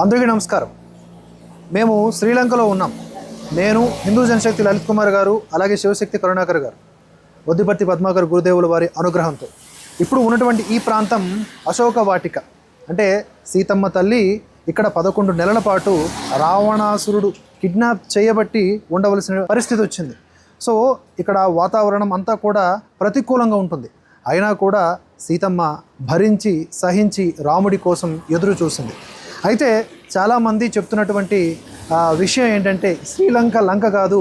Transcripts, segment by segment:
అందరికీ నమస్కారం. మేము శ్రీలంకలో ఉన్నాం. నేను హిందూ జనశక్తి లలిత్ కుమార్ గారు అలాగే శివశక్తి కరుణాకర్ గారు వద్దిపర్తి పద్మాకర్ గురుదేవుల వారి అనుగ్రహంతో. ఇప్పుడు ఉన్నటువంటి ఈ ప్రాంతం అశోక వాటిక. అంటే సీతమ్మ తల్లి ఇక్కడ పదకొండు నెలల పాటు రావణాసురుడు కిడ్నాప్ చేయబట్టి ఉండవలసిన పరిస్థితి వచ్చింది. సో ఇక్కడ వాతావరణం అంతా కూడా ప్రతికూలంగా ఉంటుంది. అయినా కూడా సీతమ్మ భరించి సహించి రాముడి కోసం ఎదురు చూసింది. అయితే చాలామంది చెప్తున్నటువంటి విషయం ఏంటంటే శ్రీలంక లంక కాదు.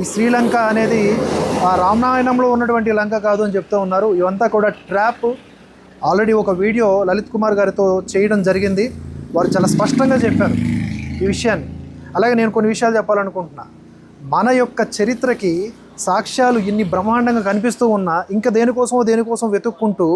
ఈ శ్రీలంక అనేది ఆ రామాయణంలో ఉన్నటువంటి లంక కాదు అని చెప్తూ ఉన్నారు. ఇవంతా కూడా ట్రాప్. ఆల్రెడీ ఒక వీడియో లలిత్ కుమార్ గారితో చేయడం జరిగింది. వారు చాలా స్పష్టంగా చెప్పారు ఈ విషయాన్ని. అలాగే నేను కొన్ని విషయాలు చెప్పాలనుకుంటున్నా. మన యొక్క చరిత్రకి సాక్ష్యాలు ఇన్ని బ్రహ్మాండంగా కనిపిస్తూ ఉన్నా ఇంకా దేనికోసమో దేనికోసం వెతుక్కుంటూ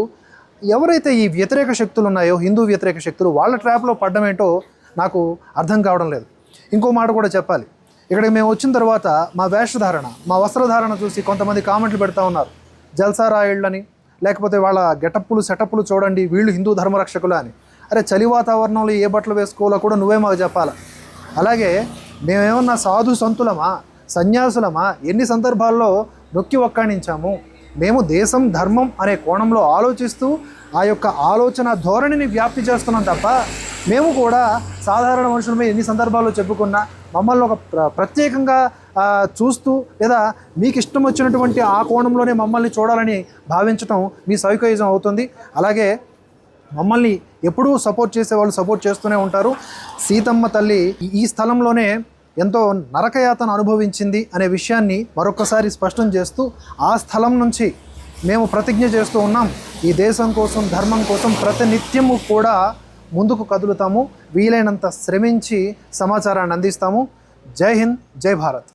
ఎవరైతే ఈ వ్యతిరేక శక్తులు ఉన్నాయో హిందూ వ్యతిరేక శక్తులు వాళ్ళ ట్రాప్లో పడ్డమేంటో నాకు అర్థం కావడం లేదు. ఇంకో మాట కూడా చెప్పాలి. ఇక్కడికి మేము వచ్చిన తర్వాత మా వేషధారణ మా వస్త్రధారణ చూసి కొంతమంది కామెంట్లు పెడతా ఉన్నారు. జల్సారాయళ్ళని లేకపోతే వాళ్ళ గెటప్పులు సెటప్పులు చూడండి వీళ్ళు హిందూ ధర్మరక్షకులు అని. అరే చలి వాతావరణంలో ఏ బట్టలు వేసుకోవాలో కూడా నువ్వే మాకు చెప్పాలా? అలాగే మేమేమన్నా సాధు సంతులమా సన్యాసులమా ఎన్ని సందర్భాల్లో నొక్కి ఒక్కాణించాము? మేము దేశం ధర్మం అనే కోణంలో ఆలోచిస్తూ ఆ యొక్క ఆలోచన ధోరణిని వ్యాప్తి చేస్తున్నాం తప్ప మేము కూడా సాధారణ మనుషులమే ఎన్ని సందర్భాల్లో చెప్పుకున్నా మమ్మల్ని ఒక ప్ర- ప్రత్యేకంగా చూస్తూ లేదా మీకు ఇష్టం వచ్చినటువంటి ఆ కోణంలోనే మమ్మల్ని చూడాలని భావించటం మీ సైకోయిజం అవుతుంది. అలాగే మమ్మల్ని ఎప్పుడూ సపోర్ట్ చేసే వాళ్ళు సపోర్ట్ చేస్తూనే ఉంటారు. సీతమ్మ తల్లి ఈ స్థలంలోనే ఎంతో నరకయాతన అనుభవించింది అనే విషయాన్ని మరొకసారి స్పష్టం చేస్తూ ఆ స్థలం నుంచి మేము ప్రతిజ్ఞ చేస్తూ ఉన్నాం. ఈ దేశం కోసం ధర్మం కోసం ప్రతినిత్యము కూడా ముందుకు కదులుతాము. వీలైనంత శ్రమించి సమాచారాన్ని అందిస్తాము. జై హింద్ జై భారత్.